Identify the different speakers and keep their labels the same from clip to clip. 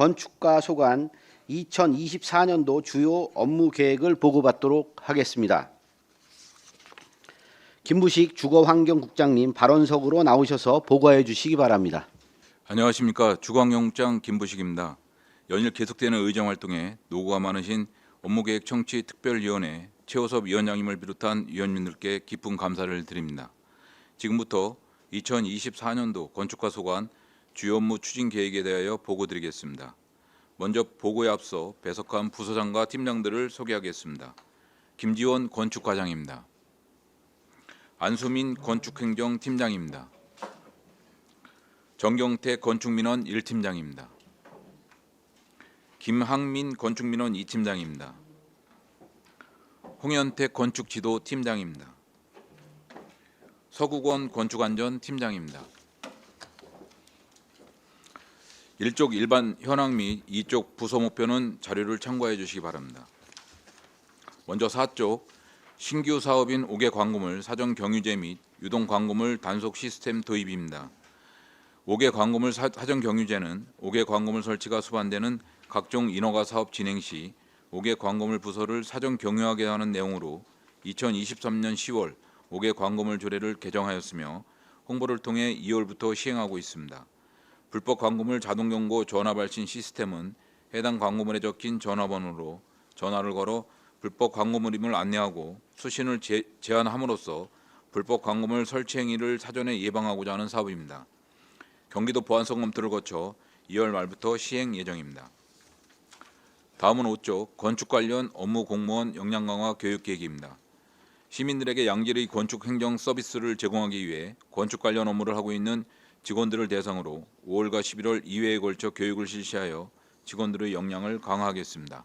Speaker 1: 건축가 소관 2024년도 주요 업무 계획을 보고받도록 하겠습니다. 김부식 주거환경국장님 발언석으로 나오셔서 보고해 주시기 바랍니다.
Speaker 2: 안녕하십니까 주광영장 김부식입니다. 연일 계속되는 의정 활동에 노고가 많으신 업무계획 청취 특별위원회 최호섭 위원장님을 비롯한 위원님들께 깊은 감사를 드립니다. 지금부터 2024년도 건축가 소관 주요 업무 추진 계획에 대하여 보고드리겠습니다. 먼저 보고에 앞서 배석한 부서장과 팀장들을 소개하겠습니다. 김지원 건축과장입니다. 안수민 건축행정팀장입니다. 정경태 건축민원 1팀장입니다. 김항민 건축민원 2팀장입니다. 홍현택 건축지도팀장입니다. 서국원 건축안전팀장입니다. 일쪽 일반 현황 및 이쪽 부서 목표는 자료를 참고해 주시기 바랍니다. 먼저 4쪽 신규 사업인 5개 광고물 사전 경유제 및 유동 광고물 단속 시스템 도입입니다. 5개 광고물 사- 사전 경유제는 5개 광고물 설치가 수반되는 각종 인허가 사업 진행 시 5개 광고물 부서를 사전 경유하게 하는 내용으로 2023년 10월 5개 광고물 조례를 개정하였으며 홍보를 통해 2월부터 시행하고 있습니다. 불법 광고물 자동 경고 전화 발신 시스템은 해당 광고물에 적힌 전화번호로 전화를 걸어 불법 광고물임을 안내하고 수신을 제, 제한함으로써 불법 광고물 설치 행위를 사전에 예방하고자 하는 사업입니다. 경기도 보안성 검토를 거쳐 2월 말부터 시행 예정입니다. 다음은 5쪽 건축 관련 업무 공무원 역량 강화 교육 계획입니다. 시민들에게 양질의 건축 행정 서비스를 제공하기 위해 건축 관련 업무를 하고 있는 직원들을 대상으로 5월과 11월 2회에 걸쳐 교육을 실시하여 직원들의 역량을 강화하겠습니다.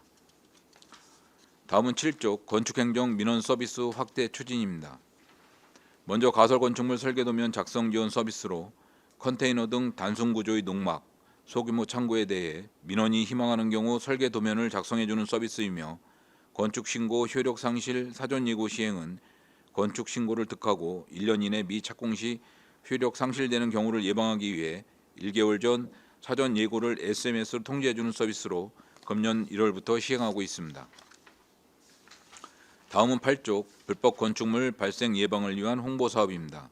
Speaker 2: 다음은 7쪽 건축행정 민원 서비스 확대 추진입니다. 먼저 가설 건축물 설계 도면 작성 지원 서비스로 컨테이너 등 단순 구조의 농막, 소규모 창고에 대해 민원이 희망하는 경우 설계 도면을 작성해 주는 서비스이며 건축 신고 효력 상실 사전 예고 시행은 건축 신고를 득하고 1년 이내 미 착공 시 효력 상실되는 경우를 예방하기 위해 1개월 전 사전 예고를 SMS로 통지해 주는 서비스로 금년 1월부터 시행하고 있습니다. 다음은 8쪽 불법 건축물 발생 예방을 위한 홍보 사업입니다.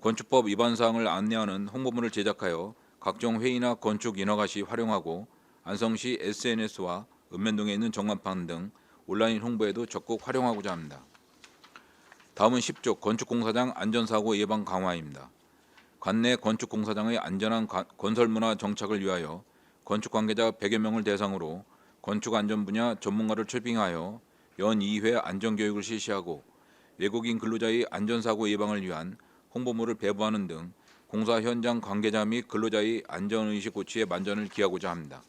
Speaker 2: 건축법 위반 사항을 안내하는 홍보물을 제작하여 각종 회의나 건축 인허가 시 활용하고 안성시 SNS와 읍면동에 있는 정관판 등 온라인 홍보에도 적극 활용하고자 합니다. 다음은 10조 건축공사장 안전사고 예방 강화입니다. 관내 건축공사장의 안전한 관- 건설 문화 정착을 위하여 건축 관계자 100여 명을 대상으로 건축 안전 분야 전문가를 출빙하여 연 2회 안전 교육을 실시하고 외국인 근로자의 안전사고 예방을 위한 홍보물을 배부하는 등 공사 현장 관계자 및 근로자의 안전의식 고취에 만전을 기하고자 합니다.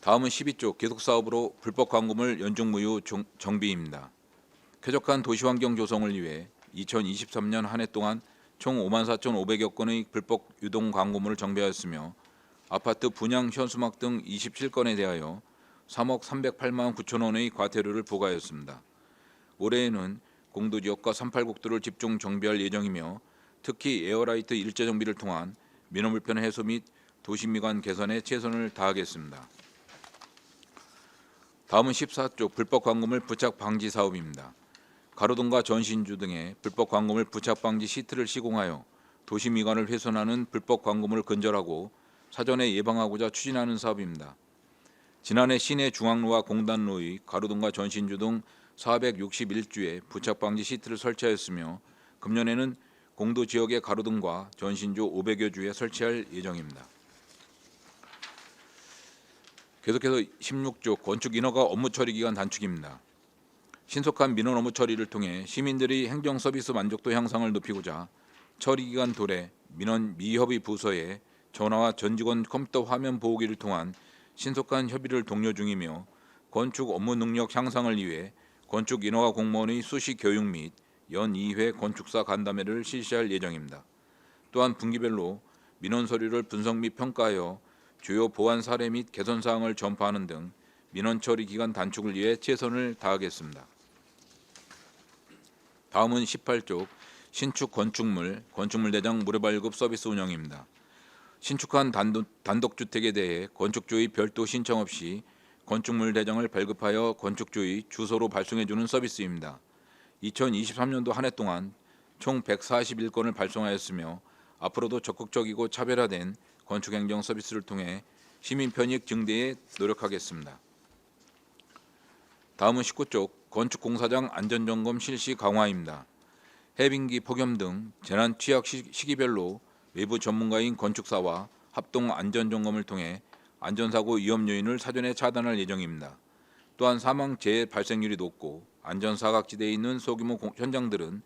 Speaker 2: 다음은 12조 계속 사업으로 불법 광고물 연중무휴 정- 정비입니다. 쾌적한 도시 환경 조성을 위해 2023년 한 해 동안 총 54,500여 건의 불법 유동 광고물을 정비하였으며 아파트 분양 현수막 등 27건에 대하여 3억 308만 9천 원의 과태료를 부과하였습니다. 올해에는 공도지역과 38국도를 집중 정비할 예정이며 특히 에어라이트 일제 정비를 통한 민원 불편 해소 및 도시미관 개선에 최선을 다하겠습니다. 다음은 14쪽 불법 광고물 부착 방지 사업입니다. 가로등과 전신주 등의 불법 광고물 부착 방지 시트를 시공하여 도시미관을 훼손하는 불법 광고물을 근절하고 사전에 예방하고자 추진하는 사업입니다. 지난해 시내 중앙로와 공단로의 가로등과 전신주 등 461주에 부착 방지 시트를 설치하였으며 금년에는 공도 지역의 가로등과 전신주 500여 주에 설치할 예정입니다. 계속해서 16조 건축 인허가 업무 처리 기간 단축입니다. 신속한 민원 업무 처리를 통해 시민들의 행정 서비스 만족도 향상을 높이고자 처리 기간 도래 민원 미협의 부서에 전화와 전 직원 컴퓨터 화면 보호기를 통한 신속한 협의를 독려 중이며 건축 업무 능력 향상을 위해 건축 인허가 공무원의 수시 교육 및 연 2회 건축사 간담회를 실시할 예정입니다. 또한 분기별로 민원 서류를 분석 및 평가하여 주요 보완 사례 및 개선 사항을 전파하는 등 민원 처리 기간 단축을 위해 최선을 다하겠습니다. 다음은 18쪽 신축 건축물 건축물 대장 무료 발급 서비스 운영입니다. 신축한 단독, 단독 주택에 대해 건축주의 별도 신청 없이 건축물 대장을 발급하여 건축주의 주소로 발송해주는 서비스입니다. 2023년도 한 해 동안 총 141건을 발송하였으며 앞으로도 적극적이고 차별화된 건축행정 서비스를 통해 시민 편익 증대에 노력하겠습니다. 다음은 19쪽 건축공사장 안전점검 실시 강화입니다. 해빙기 폭염 등 재난 취약 시- 시기별로 외부 전문가인 건축사와 합동 안전점검을 통해 안전사고 위험 요인을 사전에 차단할 예정입니다. 또한 사망 재해 발생률이 높고 안전사각지대에 있는 소규모 공- 현장들은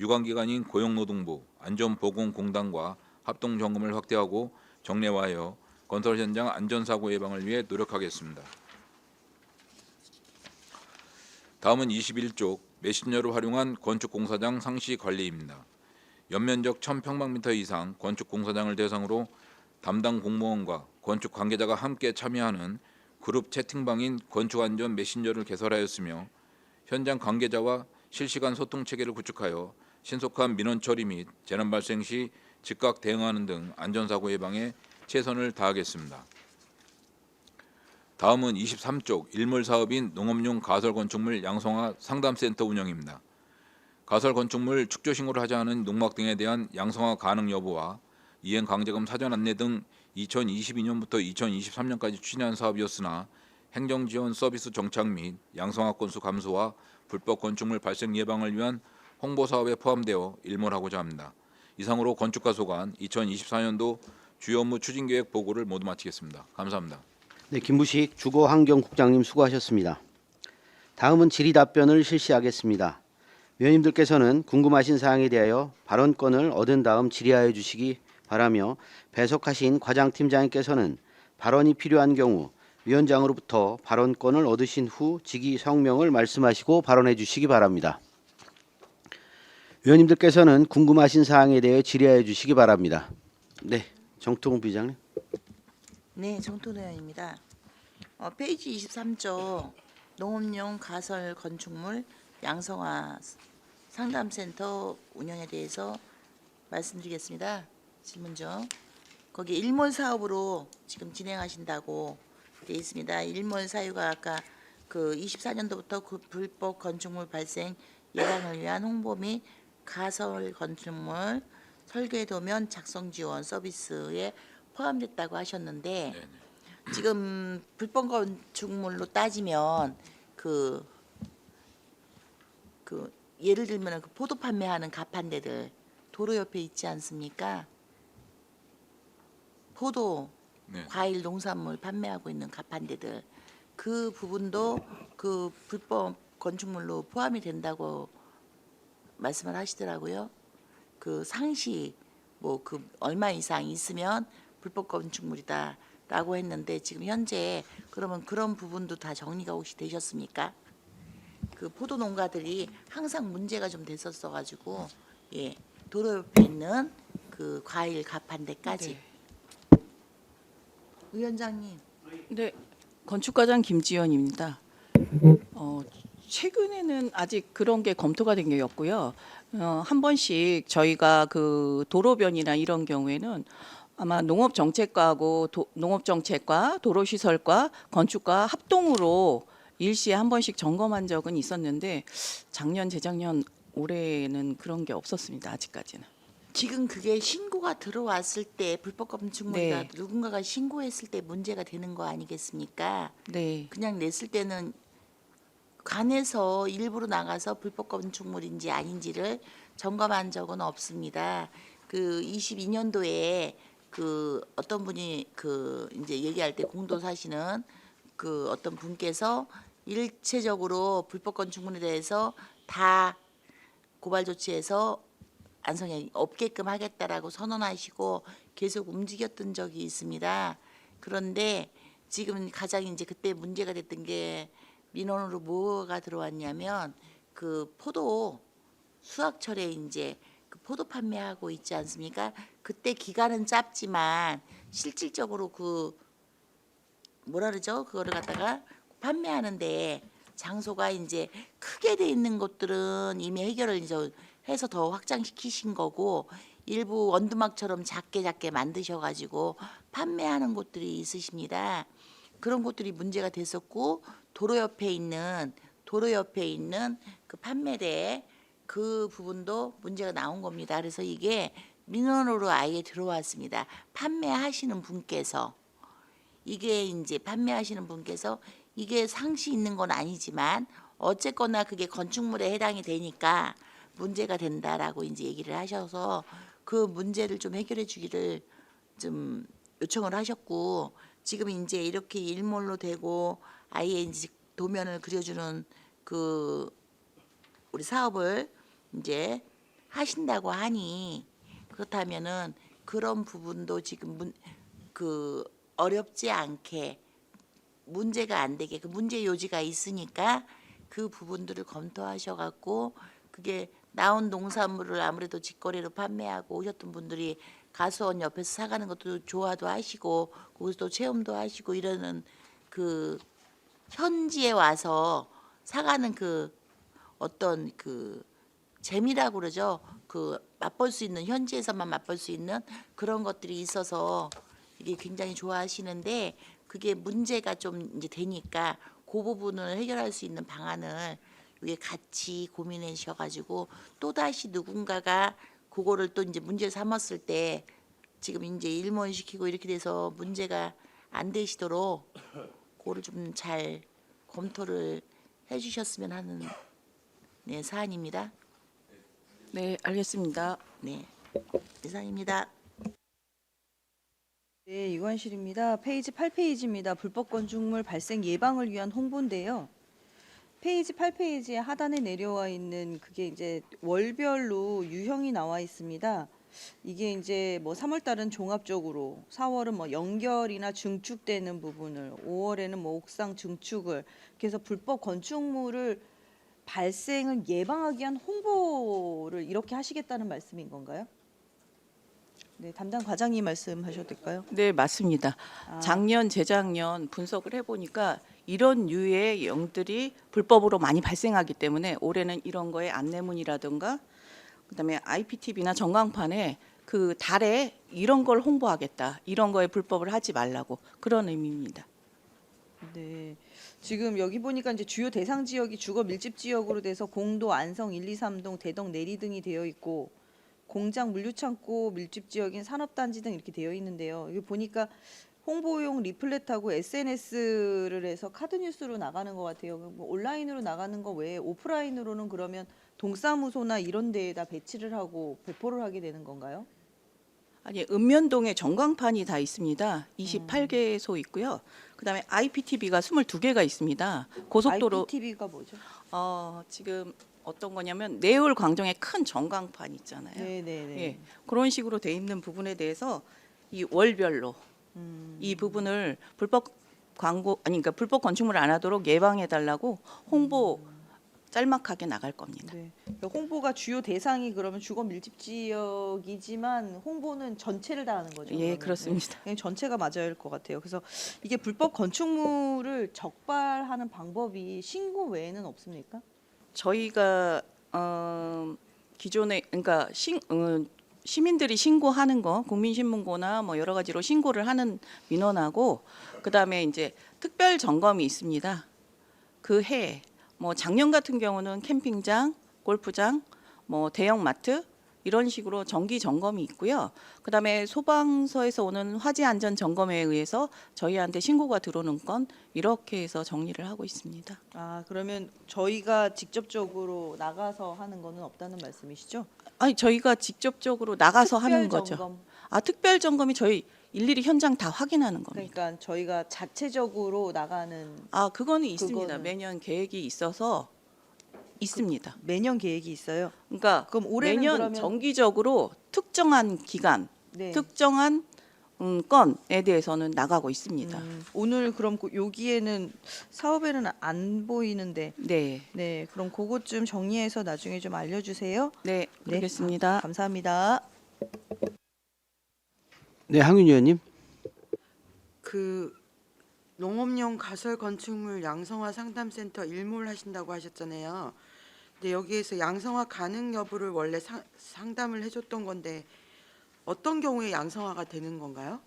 Speaker 2: 유관기관인 고용노동부, 안전보건공단과 합동 점검을 확대하고 정례화하여 건설 현장 안전사고 예방을 위해 노력하겠습니다. 다음은 21쪽 메신저를 활용한 건축공사장 상시 관리입니다. 연면적 1000평방미터 이상 건축공사장을 대상으로 담당 공무원과 건축 관계자가 함께 참여하는 그룹 채팅방인 건축안전 메신저를 개설하였으며 현장 관계자와 실시간 소통 체계를 구축하여 신속한 민원 처리 및 재난 발생 시 즉각 대응하는 등 안전사고 예방에 최선을 다하겠습니다. 다음은 23쪽 일몰 사업인 농업용 가설 건축물 양성화 상담센터 운영입니다. 가설 건축물 축조 신고를 하지 않은 농막 등에 대한 양성화 가능 여부와 이행 강제금 사전 안내 등 2022년부터 2023년까지 추진한 사업이었으나 행정 지원 서비스 정착 및 양성화 건수 감소와 불법 건축물 발생 예방을 위한 홍보 사업에 포함되어 일몰하고자 합니다. 이상으로 건축가 소관 2024년도 주요 업무 추진 계획 보고를 모두 마치겠습니다. 감사합니다.
Speaker 1: 네, 김부식 주거환경국장님 수고하셨습니다. 다음은 질의 답변을 실시하겠습니다. 위원님들께서는 궁금하신 사항에 대하여 발언권을 얻은 다음 질의하여 주시기 바라며 배석하신 과장팀장님께서는 발언이 필요한 경우 위원장으로부터 발언권을 얻으신 후 직위 성명을 말씀하시고 발언해 주시기 바랍니다. 위원님들께서는 궁금하신 사항에 대해 질의하여 주시기 바랍니다. 네, 정통 비장님.
Speaker 3: 네, 정토대원입니다. 어, 페이지 23쪽 농업용 가설 건축물 양성화 상담센터 운영에 대해서 말씀드리겠습니다. 질문 좀. 거기 일몰 사업으로 지금 진행하신다고 돼 있습니다. 일몰 사유가 아까 그 24년도부터 그 불법 건축물 발생 예방을 위한 홍보 및 가설 건축물 설계 도면 작성 지원 서비스에 포함됐다고 하셨는데 지금 불법 건축물로 따지면 그, 그 예를 들면 그 포도 판매하는 가판대들 도로 옆에 있지 않습니까? 포도
Speaker 2: 네.
Speaker 3: 과일 농산물 판매하고 있는 가판대들 그 부분도 그 불법 건축물로 포함이 된다고 말씀을 하시더라고요. 그 상시 뭐 그 얼마 이상 있으면 불법 건축물이다라고 했는데 지금 현재 그러면 그런 부분도 다 정리가 혹시 되셨습니까? 그 포도 농가들이 항상 문제가 좀 됐었어 가지고 예 도로 옆에 있는 그 과일 가판대까지
Speaker 4: 네.
Speaker 3: 위원장님
Speaker 4: 네, 건축과장 김지연입니다. 어, 최근에는 아직 그런 게 검토가 된 게 없고요. 어, 한 번씩 저희가 그 도로변이나 이런 경우에는 아마 농업정책과하고 도, 농업정책과 도로시설과 건축과 합동으로 일시에 한 번씩 점검한 적은 있었는데 작년, 재작년, 올해는 그런 게 없었습니다. 아직까지는.
Speaker 3: 지금 그게 신고가 들어왔을 때 불법 건축물이다
Speaker 4: 네.
Speaker 3: 누군가가 신고했을 때 문제가 되는 거 아니겠습니까?
Speaker 4: 네,
Speaker 3: 그냥 냈을 때는 관에서 일부러 나가서 불법 건축물인지 아닌지를 점검한 적은 없습니다. 그 22년도에 그 어떤 분이 그 이제 얘기할 때 공도 사시는 그 어떤 분께서 일체적으로 불법 건축물에 대해서 다 고발 조치해서 안성에 없게끔 하겠다라고 선언하시고 계속 움직였던 적이 있습니다. 그런데 지금 가장 이제 그때 문제가 됐던 게 민원으로 뭐가 들어왔냐면 그 포도 수확철에 이제 그 포도 판매하고 있지 않습니까? 그때 기간은 짧지만 실질적으로 그 뭐라 그러죠? 그거를 갖다가 판매하는데 장소가 이제 크게 돼 있는 곳들은 이미 해결을 이제 해서 더 확장시키신 거고 일부 원두막처럼 작게 작게 만드셔 가지고 판매하는 곳들이 있으십니다. 그런 곳들이 문제가 됐었고 도로 옆에 있는 도로 옆에 있는 그 판매대 그 부분도 문제가 나온 겁니다. 그래서 이게 민원으로 아예 들어왔습니다. 판매하시는 분께서 이게 이제 판매하시는 분께서 이게 상시 있는 건 아니지만 어쨌거나 그게 건축물에 해당이 되니까 문제가 된다라고 이제 얘기를 하셔서 그 문제를 좀 해결해 주기를 좀 요청을 하셨고 지금 이제 이렇게 일몰로 되고 아예 이제 도면을 그려주는 그 우리 사업을 이제 하신다고 하니 그렇다면은 그런 부분도 지금 문, 그 어렵지 않게 문제가 안 되게 그 문제 요지가 있으니까 그 부분들을 검토하셔 갖고 그게 나온 농산물을 아무래도 직거래로 판매하고 오셨던 분들이 가수원 옆에서 사가는 것도 좋아도 하시고 거기서 체험도 하시고 이러는 그 현지에 와서 사가는 그 어떤 그 재미라고 그러죠. 그 맛볼 수 있는 현지에서만 맛볼 수 있는 그런 것들이 있어서 이게 굉장히 좋아하시는데 그게 문제가 좀 이제 되니까 그 부분을 해결할 수 있는 방안을 이게 같이 고민해 주셔가지고 또 다시 누군가가 그거를 또 이제 문제 삼았을 때 지금 이제 일몰시키고 이렇게 돼서 문제가 안 되시도록 그거를 좀 잘 검토를 해주셨으면 하는 네 사안입니다.
Speaker 4: 네, 알겠습니다.
Speaker 3: 네 이상입니다.
Speaker 5: 네, 유관실입니다. 페이지 8페이지입니다. 불법 건축물 발생 예방을 위한 홍보인데요. 페이지 8페이지에 하단에 내려와 있는 그게 이제 월별로 유형이 나와 있습니다. 이게 이제 뭐 3월 달은 종합적으로, 4월은 뭐 연결이나 증축되는 부분을, 5월에는 뭐 옥상 증축을 그래서 불법 건축물을 발생을 예방하기 위한 홍보를 이렇게 하시겠다는 말씀인 건가요? 네, 담당 과장님 말씀하셔도 될까요?
Speaker 4: 네, 맞습니다.
Speaker 5: 아.
Speaker 4: 작년, 재작년 분석을 해보니까 이런 유의 영들이 불법으로 많이 발생하기 때문에 올해는 이런 거에 안내문이라든가 그다음에 IPTV나 전광판에 그 달에 이런 걸 홍보하겠다. 이런 거에 불법을 하지 말라고 그런 의미입니다.
Speaker 5: 네. 지금 여기 보니까 이제 주요 대상 지역이 주거 밀집 지역으로 돼서 공도, 안성 1, 2, 3동, 대덕, 내리 등이 되어 있고 공장, 물류창고 밀집 지역인 산업단지 등 이렇게 되어 있는데요. 여기 보니까 홍보용 리플렛하고 SNS를 해서 카드 뉴스로 나가는 것 같아요. 뭐 온라인으로 나가는 거 외에 오프라인으로는 그러면 동사무소나 이런 데에다 배치를 하고 배포를 하게 되는 건가요?
Speaker 4: 아니 읍면동에 전광판이 다 있습니다. 28개소 있고요. 그다음에 IPTV가 22개가 있습니다. 고속도로
Speaker 5: IPTV가 뭐죠?
Speaker 4: 어, 지금 어떤 거냐면 내울 광정에 큰 전광판 있잖아요.
Speaker 5: 네, 네, 네.
Speaker 4: 예, 그런 식으로 돼 있는 부분에 대해서 이 월별로
Speaker 5: 음.
Speaker 4: 이 부분을 불법 광고 아니 그러니까 불법 건축물을 안 하도록 예방해 달라고 홍보 짤막하게 나갈 겁니다.
Speaker 5: 네. 그러니까 홍보가 주요 대상이 그러면 주거 밀집 지역이지만 홍보는 전체를 다 하는 거죠.
Speaker 4: 예,
Speaker 5: 그러면.
Speaker 4: 그렇습니다.
Speaker 5: 네. 전체가 맞아야 할 것 같아요. 그래서 이게 불법 건축물을 적발하는 방법이 신고 외에는 없습니까?
Speaker 4: 저희가 어, 기존에 그러니까 신, 어, 시민들이 신고하는 거 국민신문고나 뭐 여러 가지로 신고를 하는 민원하고 그다음에 이제 특별 점검이 있습니다. 그 해 뭐 작년 같은 경우는 캠핑장, 골프장, 뭐 대형 마트 이런 식으로 정기 점검이 있고요. 그다음에 소방서에서 오는 화재 안전 점검에 의해서 저희한테 신고가 들어오는 건 이렇게 해서 정리를 하고 있습니다.
Speaker 5: 아 그러면 저희가 직접적으로 나가서 하는 거는 없다는 말씀이시죠?
Speaker 4: 아니 저희가 직접적으로 나가서 하는
Speaker 5: 특별
Speaker 4: 거죠.
Speaker 5: 점검.
Speaker 4: 아 특별 점검이 저희 일일이 현장 다 확인하는 겁니다.
Speaker 5: 그러니까 저희가 자체적으로 나가는
Speaker 4: 아 그거는 있습니다.
Speaker 5: 그거는-
Speaker 4: 매년 계획이 있어서 있습니다.
Speaker 5: 매년 계획이 있어요.
Speaker 4: 그러니까
Speaker 5: 그럼 올해는
Speaker 4: 매년
Speaker 5: 그러면
Speaker 4: 정기적으로 특정한 기간,
Speaker 5: 네.
Speaker 4: 특정한 음, 건에 대해서는 나가고 있습니다.
Speaker 5: 음, 오늘 그럼 그 여기에는 사업에는 안 보이는데
Speaker 4: 네,
Speaker 5: 네 그럼 그것 좀 정리해서 나중에 좀 알려주세요.
Speaker 4: 네, 그러겠습니다.
Speaker 5: 감사합니다.
Speaker 1: 네, 항윤 의원님.
Speaker 6: 그 농업용 가설 건축물 양성화 상담센터 일몰 하신다고 하셨잖아요. 근데 여기에서 양성화 가능 여부를 원래 상, 상담을 해줬던 건데 어떤 경우에 양성화가 되는 건가요?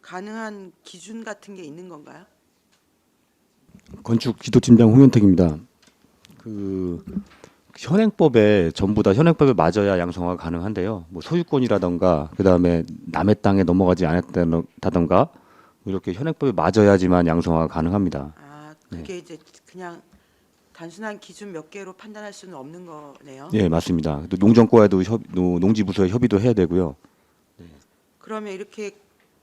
Speaker 6: 가능한 기준 같은 게 있는 건가요?
Speaker 7: 건축 지도팀장 홍현택입니다. 그 현행법에 전부 다 현행법에 맞아야 양성화가 가능한데요. 뭐 소유권이라던가 그다음에 남의 땅에 넘어가지 않았다던가 이렇게 현행법에 맞아야지만 양성화가 가능합니다.
Speaker 6: 아, 그게 이제 그냥 단순한 기준 몇 개로 판단할 수는 없는 거네요.
Speaker 7: 예, 맞습니다. 또 농정과에도 협, 노- 농지부서에 협의도 해야 되고요.
Speaker 6: 그러면 이렇게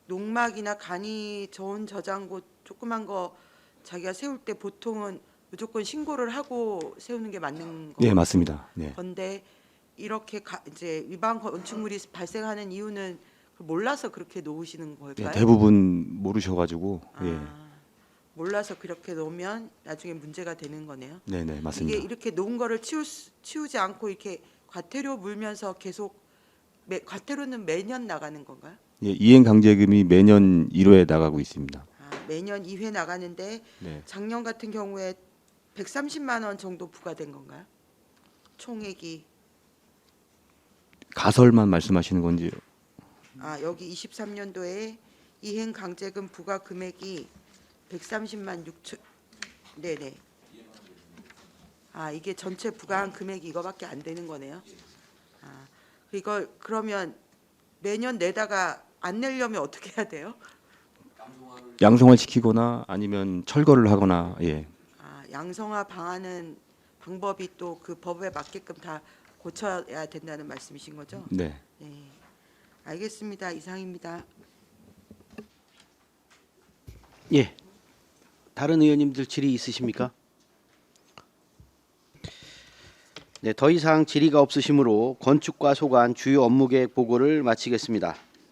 Speaker 6: 농막이나 간이 저온 저장고 조그만 거 자기가 세울 때 보통은 무조건 신고를 하고 세우는 게 맞는 거
Speaker 7: 예, 맞습니다. 네.
Speaker 6: 건데 이렇게 가, 이제 위반 건축물이 발생하는 이유는 몰라서 그렇게 놓으시는
Speaker 7: 예,
Speaker 6: 걸까요?
Speaker 7: 대부분 모르셔가지고 예,
Speaker 6: 아, 몰라서 그렇게 놓으면 나중에 문제가 되는 거네요.
Speaker 7: 네, 네,
Speaker 6: 이게
Speaker 7: 맞습니다.
Speaker 6: 이렇게 놓은 거를 치우, 치우지 않고 이렇게 과태료 물면서 계속 매, 과태료는 매년 나가는 건가요?
Speaker 7: 예, 이행 강제금이 매년 1회 나가고 있습니다.
Speaker 6: 아, 매년 2회 나가는데
Speaker 7: 네.
Speaker 6: 작년 같은 경우에 130만 원 정도 부과된 건가요? 총액이
Speaker 7: 가설만 말씀하시는 건지
Speaker 6: 아 여기 23년도에 이행 강제금 부과 금액이 130만 6천 네네 아 이게 전체 부과한 금액이 이거밖에 안 되는 거네요. 아 이걸 그러면 매년 내다가 안 내려면 어떻게 해야 돼요?
Speaker 7: 양성화 시키거나 아니면 철거를 하거나 예.
Speaker 6: 아 양성화 방안은 방법이 또 그 법에 맞게끔 다 고쳐야 된다는 말씀이신 거죠?
Speaker 7: 네.
Speaker 6: 네 알겠습니다 이상입니다.
Speaker 1: 예. 다른 의원님들 질의 있으십니까? 네, 더 이상 질의가 없으시므로 건축과 소관 주요 업무 계획 보고를 마치겠습니다.